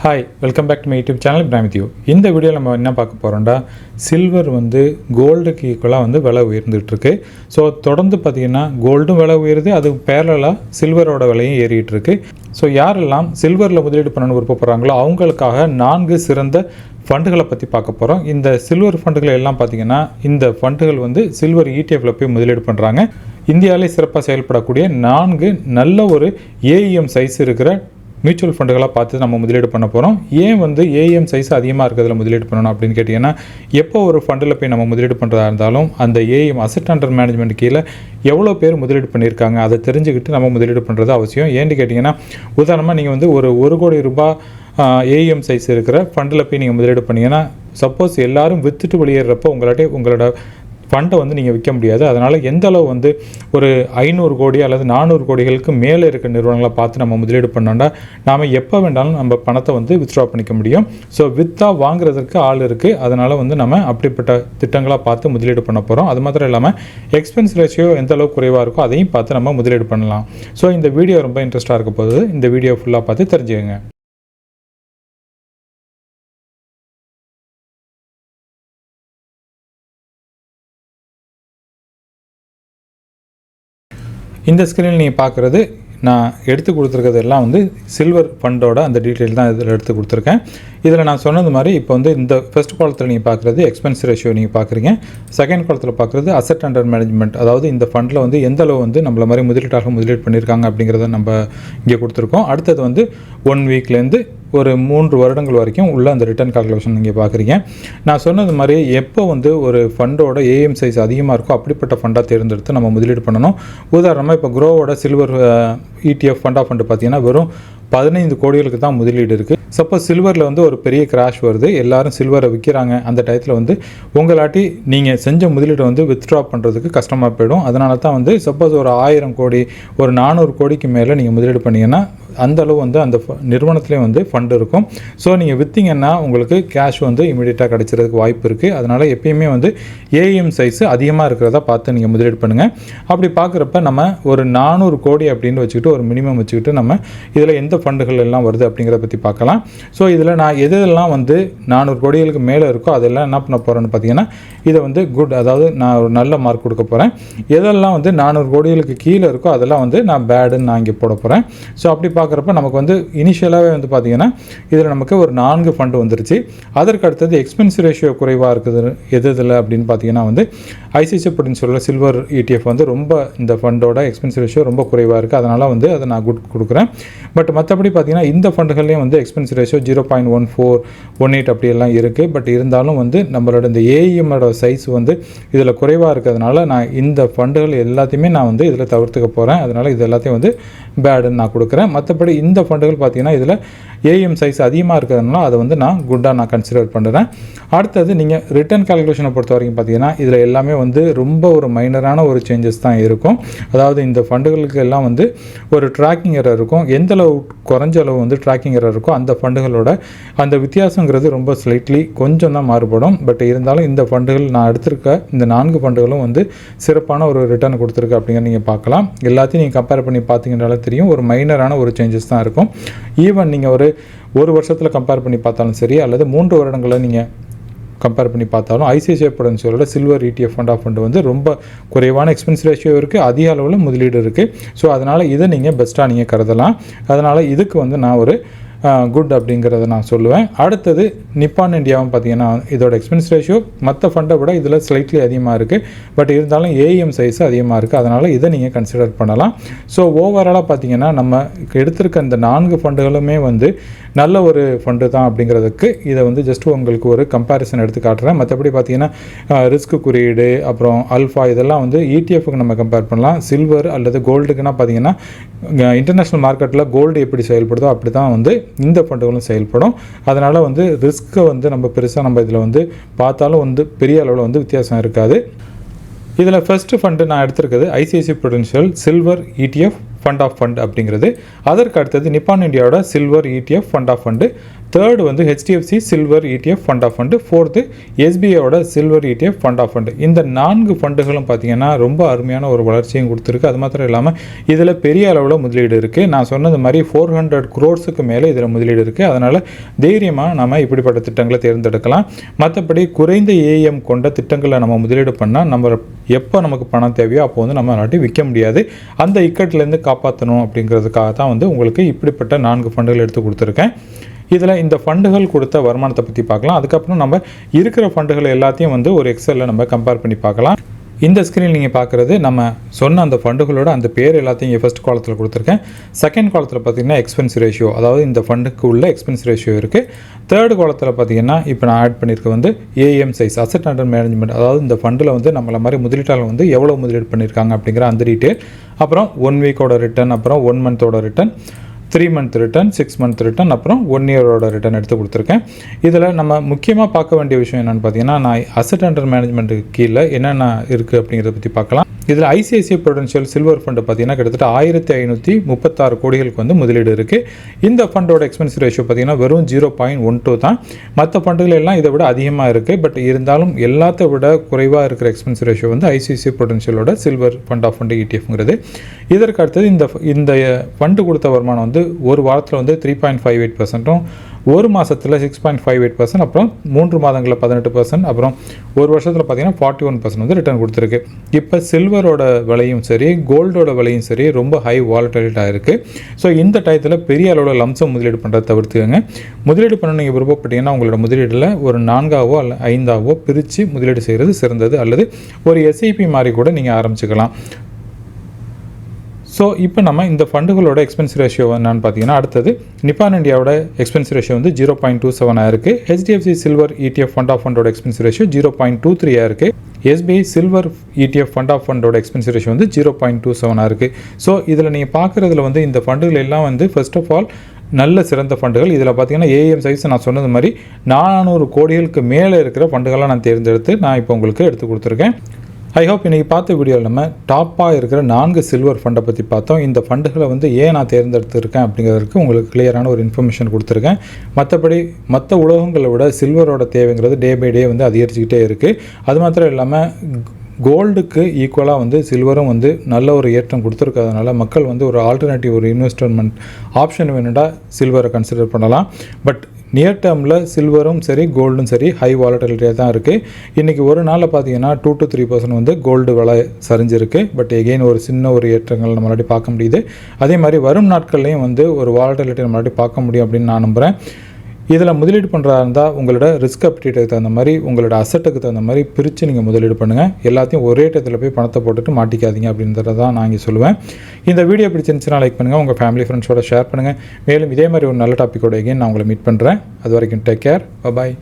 Hi welcome back to my YouTube channel பிராமித்யூ இந்த வீடியோவில் நம்ம என்ன பார்க்க போகிறோம்டா சில்வர் வந்து கோல்டுக்கு ஈக்குவலாக வந்து விலை உயர்ந்துகிட்ருக்கு ஸோ தொடர்ந்து பார்த்திங்கன்னா கோல்டும் விலை உயருது அது பேரலாக சில்வரோட விலையும் ஏறிட்டு இருக்கு ஸோ யாரெல்லாம் சில்வரில் முதலீடு பண்ணணும்னு விருப்பப்படுறாங்களோ அவங்களுக்காக நான்கு சிறந்த ஃபண்டுகளை பற்றி பார்க்க போகிறோம் இந்த சில்வர் ஃபண்டுகள் எல்லாம் பார்த்திங்கன்னா இந்த ஃபண்டுகள் வந்து சில்வர் இடிஎஃப்ல போய் முதலீடு பண்ணுறாங்க இந்தியாவிலே சிறப்பாக செயல்படக்கூடிய நான்கு நல்ல ஒரு ஏஇஎம் சைஸ் இருக்கிற மியூச்சுவல் ஃபண்டுகளாக பார்த்து நம்ம முதலீடு பண்ண போகிறோம் ஏன் வந்து ஏஎம் சைஸ் அதிகமாக இருக்கிறதுல முதலீடு பண்ணணும் அப்படின்னு கேட்டிங்கன்னா எப்போ ஒரு ஃபண்டில் போய் நம்ம முதலீடு பண்ணுறதா இருந்தாலும் அந்த ஏஎம் அசட் அண்டர் மேனேஜ்மெண்ட் கீழே எவ்வளோ பேர் முதலீடு பண்ணியிருக்காங்க அதை தெரிஞ்சுக்கிட்டு நம்ம முதலீடு பண்ணுறது அவசியம். ஏன்னு கேட்டிங்கன்னா உதாரணமாக நீங்கள் வந்து ஒரு ஒரு கோடி ரூபாய் ஏஎம் சைஸ் இருக்கிற ஃபண்டில் போய் நீங்கள் முதலீடு பண்ணிங்கன்னா சப்போஸ் எல்லாரும் வித்துட்டு வெளியேறப்போ உங்களாட்டே உங்களோட ஃபண்டை வந்து நீங்கள் விற்க முடியாது. அதனால் எந்த அளவு வந்து ஒரு ஐநூறு கோடி அல்லது நானூறு கோடிகளுக்கு மேலே இருக்க நிறுவனங்களை பார்த்து நம்ம முதலீடு பண்ணோம்னா நாம் எப்போ வேண்டாலும் நம்ம பணத்தை வந்து வித்ட்ரா பண்ணிக்க முடியும். ஸோ வித்தா வாங்குறதுக்கு ஆள் இருக்குது அதனால் வந்து நம்ம அப்படிப்பட்ட திட்டங்களாக பார்த்து முதலீடு பண்ண போகிறோம் அது மாத்திரம் இல்லாமல் எக்ஸ்பென்ஸ் ரேஷியோ எந்த அளவுக்கு குறைவாக இருக்கோ அதையும் பார்த்து நம்ம முதலீடு பண்ணலாம். ஸோ இந்த வீடியோ ரொம்ப இன்ட்ரெஸ்ட்டாக இருக்க போகுது. இந்த வீடியோ ஃபுல்லாக பார்த்து தெரிஞ்சுக்கங்க. இந்த ஸ்க்ரீனில் நீங்கள் பார்க்குறது நான் எடுத்து கொடுத்துருக்கிறது எல்லாம் வந்து சில்வர் ஃபண்டோட அந்த டீட்டெயில் தான் இதில் எடுத்து கொடுத்துருக்கேன். இதில் நான் சொன்னது மாதிரி இப்போ வந்து இந்த ஃபர்ஸ்ட் காலத்தில் நீங்கள் பார்க்குறது எக்ஸ்பென்ஸ் ரேஷியோ நீங்கள் பார்க்குறீங்க. செகண்ட் காலத்தில் பார்க்குறது அசட் அண்டர் மேனேஜ்மெண்ட் அதாவது இந்த ஃபண்டில் வந்து எந்த அளவு வந்து நம்மள மாதிரி முதலீட்டாக முதலீடு பண்ணியிருக்காங்க அப்படிங்கிறத நம்ம இங்கே கொடுத்துருக்கோம். அடுத்தது வந்து ஒன் வீக்லேருந்து ஒரு மூன்று வருடங்கள் வரைக்கும் உள்ள அந்த ரிட்டர்ன் கால்குலேஷன் நீங்கள் பார்க்குறீங்க. நான் சொன்னது மாதிரி எப்போ வந்து ஒரு ஃபண்டோட ஏஎம் சைஸ் அதிகமாக இருக்கோ அப்படிப்பட்ட ஃபண்டாக தேர்ந்தெடுத்து நம்ம முதலீடு பண்ணணும். உதாரணமாக இப்போ குரோவோட சில்வர் இடிஎஃப் ஃபண்டா ஃபண்டு பார்த்தீங்கன்னா வெறும் பதினைந்து கோடிகளுக்கு தான் முதலீடு இருக்குது சப்போஸ் சில்வரில் வந்து ஒரு பெரிய கிராஷ் வருது. எல்லாரும் சில்வரை விற்கிறாங்க. அந்த டயத்தில் வந்து உங்களாட்டி நீங்கள் செஞ்ச முதலீடு வந்து வித்ட்ரா பண்ணுறதுக்கு கஷ்டமாக போயிடும். அதனால தான் வந்து சப்போஸ் ஒரு ஆயிரம் கோடி ஒரு நானூறு கோடிக்கு மேலே நீங்கள் முதலீடு பண்ணீங்கன்னா அந்த அளவு வந்து அந்த நிறுவனத்துலேயும் வந்து ஃபண்டு இருக்கும். ஸோ நீங்கள் விற்றீங்கன்னா உங்களுக்கு கேஷ் வந்து இமீடியட்டாக கிடைக்கிறதுக்கு வாய்ப்பு இருக்குது அதனால் எப்பயுமே வந்து ஏஎம் சைஸு அதிகமாக இருக்கிறதா பார்த்து நீங்கள் முதலீடு பண்ணுங்கள் அப்படி பார்க்குறப்ப நம்ம ஒரு நானூறு கோடி அப்படின்னு வச்சுக்கிட்டு ஒரு மினிமம் வச்சுக்கிட்டு நம்ம இதில் எந்த ஃபண்டுகள் எல்லாம் வருது அப்படிங்கிறத பற்றி பார்க்கலாம். ஸோ இதில் நான் எதெல்லாம் வந்து நானூறு கோடிகளுக்கு மேலே இருக்கோ அதெல்லாம் என்ன பண்ண போகிறேன்னு பார்த்தீங்கன்னா இதை வந்து குட் அதாவது நான் ஒரு நல்ல மார்க் கொடுக்க போகிறேன் எதெல்லாம் வந்து நானூறு கோடிகளுக்கு கீழே இருக்கோ அதெல்லாம் வந்து நான் பேடுன்னு நான் இங்கே போட போகிறேன் ஸோ அப்படி பார்க்குறப்ப நமக்கு வந்து இனிஷியலாகவே வந்து பார்த்திங்கன்னா இதில் நமக்கு ஒரு நான்கு ஃபண்டு வந்துருச்சு. அதற்கு அடுத்தது எக்ஸ்பென்ஸ் ரேஷியோ குறைவாக இருக்குது எது இதில் அப்படின்னு பார்த்தீங்கன்னா வந்து ஐசிசி அப்படின்னு சில்வர் இடிஎஃப் வந்து ரொம்ப இந்த ஃபண்டோட எக்ஸ்பென்ஸ் ரேஷியோ ரொம்ப குறைவாக இருக்குது அதனால் வந்து அதை நான் குட் கொடுக்குறேன். பட் மற்றபடி பார்த்திங்கன்னா இந்த ஃபண்டுகள்லேயும் வந்து expense ratio zero point one four one eight அப்படியெல்லாம் இருக்குது பட் இருந்தாலும் வந்து நம்மளோட இந்த ஏஇஎம்மோட சைஸ் வந்து இதில் குறைவாக இருக்கிறதுனால நான் இந்த ஃபண்டுகள் எல்லாத்தையுமே நான் வந்து இதில் தவிர்த்துக்க போகிறேன் அதனால் இது எல்லாத்தையும் வந்து பேடுன்னு நான் கொடுக்குறேன். மற்றபடி இந்த ஃபண்டுகள் பார்த்தீங்கன்னா இதில் ஏஎம் சைஸ் அதிகமாக இருக்கிறதுனால அதை வந்து நான் குட்டாக நான் கன்சிடர் பண்ணுறேன் அடுத்தது நீங்கள் ரிட்டர்ன் கால்குலேஷனை பொறுத்த வரைக்கும் பார்த்தீங்கன்னா இதில் எல்லாமே வந்து ரொம்ப ஒரு மைனரான ஒரு சேஞ்சஸ் தான் இருக்கும். அதாவது இந்த ஃபண்டுகளுக்கு எல்லாம் வந்து ஒரு ட்ராக்கிங் எரர் இருக்கும். எந்த அளவு குறைஞ்ச அளவு வந்து ட்ராக்கிங் எரர் இருக்கோ அந்த ஃபண்டுகளோட அந்த வித்தியாசங்கிறது ரொம்ப ஸ்லைட்லி கொஞ்சம் தான் மாறுபடும். பட் இருந்தாலும் இந்த ஃபண்டுகள் நான் எடுத்திருக்க இந்த நான்கு ஃபண்டுகளும் வந்து சிறப்பான ஒரு ரிட்டர்ன் கொடுத்துருக்கு அப்படிங்கிற நீங்கள் பார்க்கலாம். எல்லாத்தையும் நீங்கள் கம்பேர் பண்ணி பார்த்தீங்கன்னாலே தெரியும். ஒரு மைனரான ஒரு சேஞ்சஸ் தான் இருக்கும். ஈவன் நீங்கள் ஒரு ஒரு வருஷத்தில் கம்பேர் பண்ணி பார்த்தாலும் சரி அல்லது மூன்று வருடங்களில் நீங்கள் கம்பேர் பண்ணி பார்த்தாலும் ICICI புடன்சியலோட silver ETF fund of fund வந்து ரொம்ப குறைவான எக்ஸ்பென்ஸ் ரேஷியோ இருக்குது அதிக அளவில் முதலீடு இருக்குது ஸோ அதனால் இதை நீங்கள் பெஸ்ட்டாக நீங்கள் கருதலாம். அதனால் இதுக்கு வந்து நான் ஒரு குட் அப்படிங்கிறத நான் சொல்லுவேன். அடுத்தது நிப்பான் இந்தியாவும் பார்த்தீங்கன்னா இதோட எக்ஸ்பென்ஸ் ரேஷியோ மற்ற ஃபண்டை விட இதில் ஸ்லைட்லி அதிகமாக இருக்குது பட் இருந்தாலும் ஏஎம் சைஸ் அதிகமாக இருக்குது அதனால் இதை நீங்கள் கன்சிடர் பண்ணலாம். ஸோ ஓவராலாக பார்த்தீங்கன்னா நம்ம எடுத்திருக்க இந்த நான்கு ஃபண்டுகளுமே வந்து நல்ல ஒரு ஃபண்டு தான் அப்படிங்கிறதுக்கு இதை வந்து ஜஸ்ட் உங்களுக்கு ஒரு கம்பேரிசன் எடுத்து காட்டுறேன். மற்றபடி பார்த்தீங்கன்னா ரிஸ்க் குறியீடு அப்புறம் அல்ஃபா இதெல்லாம் வந்து இடிஎஃப்க்கு நம்ம கம்பேர் பண்ணலாம். சில்வர் அல்லது கோல்டுக்குன்னா பார்த்தீங்கன்னா இன்டர்நேஷ்னல் மார்க்கெட்டில் கோல்டு எப்படி செயல்படுதோ அப்படி தான் வந்து இந்த ஃபண்டுகளும் செயல்படும். அதனால் வந்து ரிஸ்க்கை வந்து நம்ம பெருசாக நம்ம இதில் வந்து பார்த்தாலும் வந்து பெரிய அளவில் வந்து வித்தியாசம் இருக்காது. இதில் ஃபஸ்ட்டு ஃபண்டு நான் எடுத்திருக்கிறது ICICI prudential silver ETF fund of fund அப்படிங்கிறது. அதற்கு அடுத்தது நிப்பான் இந்தியாவோட silver ETF fund of fund third வந்து HDFC silver ETF fund of fund fourth எஸ்பிஐயோட silver ETF fund of fund இந்த நான்கு ஃபண்டுகளும் பார்த்தீங்கன்னா ரொம்ப அருமையான ஒரு வளர்ச்சியும் கொடுத்துருக்கு. அது மாத்திரம் இல்லாமல் இதில் பெரிய அளவில் முதலீடு இருக்குது நான் சொன்னது மாதிரி ஃபோர் ஹண்ட்ரட் க்ரோர்ஸுக்கு மேலே இதில் முதலீடு இருக்குது அதனால் தைரியமாக நம்ம இப்படிப்பட்ட திட்டங்களை தேர்ந்தெடுக்கலாம். மற்றபடி குறைந்த ஏஎம் கொண்ட திட்டங்களை நம்ம முதலீடு பண்ணால் நம்ம எப்போ நமக்கு பணம் தேவையோ அப்போ வந்து நம்ம நாட்டி விற்க முடியாது. அந்த இக்கட்லேருந்து காப்பாற்றணும் அப்படிங்கிறதுக்காக தான் வந்து உங்களுக்கு இப்படிப்பட்ட நான்கு ஃபண்டுகள் எடுத்து கொடுத்துருக்கேன். இதில் இந்த ஃபண்டுகள் கொடுத்த வருமானத்தை பற்றி பார்க்கலாம். அதுக்கப்புறம் நம்ம இருக்கிற ஃபண்டுகள் எல்லாத்தையும் வந்து ஒரு எக்ஸலில் நம்ம கம்பேர் பண்ணி பார்க்கலாம். இந்த ஸ்க்ரீன் நீங்கள் பார்க்குறது நம்ம சொன்ன அந்த ஃபண்டுகளோட அந்த பேர் எல்லாத்தையும் ஃபர்ஸ்ட் காலத்தில் கொடுத்துருக்கேன். செகண்ட் காலத்தில் பார்த்தீங்கன்னா எக்ஸ்பென்ஸ் ரேஷியோ அதாவது இந்த ஃபண்டுக்கு உள்ள எக்ஸ்பென்ஸ் ரேஷியோ இருக்குது தேர்ட் காலத்தில் பார்த்தீங்கன்னா இப்போ நான் ஆட் பண்ணியிருக்க வந்து AM size asset under management அதாவது இந்த ஃபண்டில் வந்து நம்மள மாதிரி முதலீட்டாளர் வந்து எவ்வளோ முதலீடு பண்ணியிருக்காங்க அப்படிங்கிற அந்த டீட்டெயில் அப்புறம் ஒன் வீக்கோட ரிட்டர்ன் அப்புறம் one மந்தோட return three month return six month return அப்புறம் ஒன் இயரோட ரிட்டர்ன் எடுத்து கொடுத்துருக்கேன். இதில் நம்ம முக்கியமாக பார்க்க வேண்டிய விஷயம் என்னென்னு பார்த்தீங்கன்னா நான் அசட் அண்டர் மேனேஜ்மெண்ட்டுக்கு கீழே என்னென்ன இருக்குது அப்படிங்கிறத பற்றி பார்க்கலாம். இதில் ஐசிஐசிஐ ப்ரொடென்ஷியல் சில்வர் ஃபண்டு பார்த்தீங்கன்னா கிட்டத்தட்ட ஆயிரத்தி ஐநூற்றி முப்பத்தாறு கோடிகளுக்கு வந்து முதலீடு இருக்குது இந்த ஃபண்டோட எக்ஸ்பென்ஸ் ரேஷியோ பார்த்தீங்கன்னா வெறும் ஜீரோ பாயிண்ட் ஒன் டூ தான். மற்ற ஃபண்டுகள் எல்லாம் இதை விட அதிகமாக இருக்குது பட் இருந்தாலும் எல்லாத்த விட குறைவாக இருக்கிற எக்ஸ்பென்ஸ் ரேஷியோ வந்து ஐசிஐசிஐ ப்ரொடென்ஷியலோட சில்வர் ஃபண்ட் ஆஃப் ஃபண்டு இடிஎஃப்ங்கிறது இதற்கு அடுத்தது இந்த இந்த ஃபண்டு கொடுத்த வருமானம் வந்து ஒரு வாரத்தில் வந்து த்ரீ பாயிண்ட் ஃபைவ் எயிட் பர்சன்ட்டும் ஒரு மாதத்தில் six point five eight percent அப்புறம் மூன்று மாதங்களில் பதினெட்டு பர்சன்ட் அப்புறம் ஒரு வருஷத்தில் பார்த்தீங்கன்னா ஃபார்ட்டி ஒன் பர்சன்ட் வந்து ரிட்டர்ன் கொடுத்துருக்கு. இப்போ சில்வரோட விலையும் சரி கோல்டோட விலையும் சரி ரொம்ப ஹை வாலட்டிலிட்டாக இருக்குது ஸோ இந்த டயத்தில் பெரிய அளவில் லம்சம் முதலீடு பண்ணுறதை தவிர்த்துக்கங்க. முதலீடு பண்ண நீங்கள் விருப்பப்பட்டீங்கன்னா உங்களோட முதலீடில் ஒரு நான்காவோ அல்ல ஐந்தாவோ பிரித்து முதலீடு செய்கிறது சிறந்தது அல்லது ஒரு எஸ்ஐபி மாதிரி கூட நீங்கள் ஆரம்பிச்சுக்கலாம். ஸோ இப்போ நம்ம இந்த ஃபண்டுகளோட எக்ஸ்பென்ஸ் ரேஷியோ என்னன்னு பார்த்தீங்கன்னா அடுத்தது நிப்பான் இந்தியாவோட எக்ஸ்பென்ஸ் ரேஷியோ வந்து ஜீரோ பாயிண்ட் டூ செவனாக இருக்குது HDFC silver ETF fund of ஃபண்டோட expense ratio zero point two த்ரீயாக இருக்குது SBI silver ETF fund of ஃபண்டோட expense ratio வந்து ஜீரோ பாயிண்ட் டூ செவனாக இருக்குது ஸோ இதில் நீங்கள் பார்க்குறதுல வந்து இந்த ஃபண்டுகள் எல்லாம் வந்து ஃபர்ஸ்ட் ஆஃப் ஆல் நல்ல சிறந்த ஃபண்டுகள் இதில் பார்த்தீங்கன்னா ஏஎம் சைஸ் நான் சொன்னது மாதிரி நானூறு கோடிகளுக்கு மேலே இருக்கிற ஃபண்டுகளாக நான் தேர்ந்தெடுத்து நான் இப்போ உங்களுக்கு எடுத்து கொடுத்துருக்கேன். ஐ ஹோப் இன்றைக்கி பார்த்த வீடியோவில் நம்ம டாப்பாக இருக்கிற நான்கு சில்வர் ஃபண்டை பற்றி பார்த்தோம். இந்த ஃபண்டுகளை வந்து ஏன் நான் தேர்ந்தெடுத்திருக்கேன் அப்படிங்கிறதுக்கு உங்களுக்கு கிளியரான ஒரு இன்ஃபர்மேஷன் கொடுத்துருக்கேன். மற்றபடி மற்ற உலகங்களை விட சில்வரோட தேவைங்கிறது டே பை டே வந்து அதிகரிச்சுக்கிட்டே இருக்குது அது மாத்திரம் இல்லாமல் கோல்டுக்கு ஈக்குவலாக வந்து சில்வரும் வந்து நல்ல ஒரு ஏற்றம் கொடுத்துருக்கிறதுனால மக்கள் வந்து ஒரு ஆல்டர்னேட்டிவ் ஒரு இன்வெஸ்ட்மெண்ட் ஆப்ஷன் வேணுண்டா சில்வரை கன்சிடர் பண்ணலாம். பட் நியர் டேர்மில் சில்வரும் சரி கோல்டும் சரி ஹை வாலட்டிலிட்டியாக தான் இருக்குது இன்றைக்கி ஒரு நாளில் பார்த்தீங்கன்னா டூ டு த்ரீ பர்சன்ட் வந்து கோல்டு விலை சரிஞ்சிருக்கு. பட் எகெயின் ஒரு சின்ன ஒரு ஏற்றங்கள் நம்மளாடி பார்க்க முடியுது. அதே மாதிரி வரும் நாட்கள்லையும் வந்து ஒரு வாலட்டிலிட்டி நம்மளாடி பார்க்க முடியும் அப்படின்னு நான் நம்புகிறேன் இதில் முதலீடு பண்ணுறதா இருந்தால் உங்களோட ரிஸ்க் அப்டேட்டுக்கு தகுந்த மாதிரி உங்களோட அசட்டுக்கு தகுந்த மாதிரி பிரித்து நீங்கள் முதலீடு பண்ணுங்கள் எல்லாத்தையும் ஒரே இடத்துல போய் பணத்தை போட்டுட்டு மாட்டிக்காதீங்க அப்படின்றத தான் நான் இங்கே சொல்லுவேன். இந்த வீடியோ பிடிச்சிருந்துச்சுன்னா லைக் பண்ணுங்கள் உங்கள் ஃபேமிலி ஃப்ரெண்ட்ஸோட ஷேர் பண்ணுங்கள் மேலும் இதே மாதிரி ஒரு நல்ல டாப்பிக்கோட எகைன் நான் உங்களை மீட் பண்ணுறேன் அது வரைக்கும் டேக் கேர் பாய்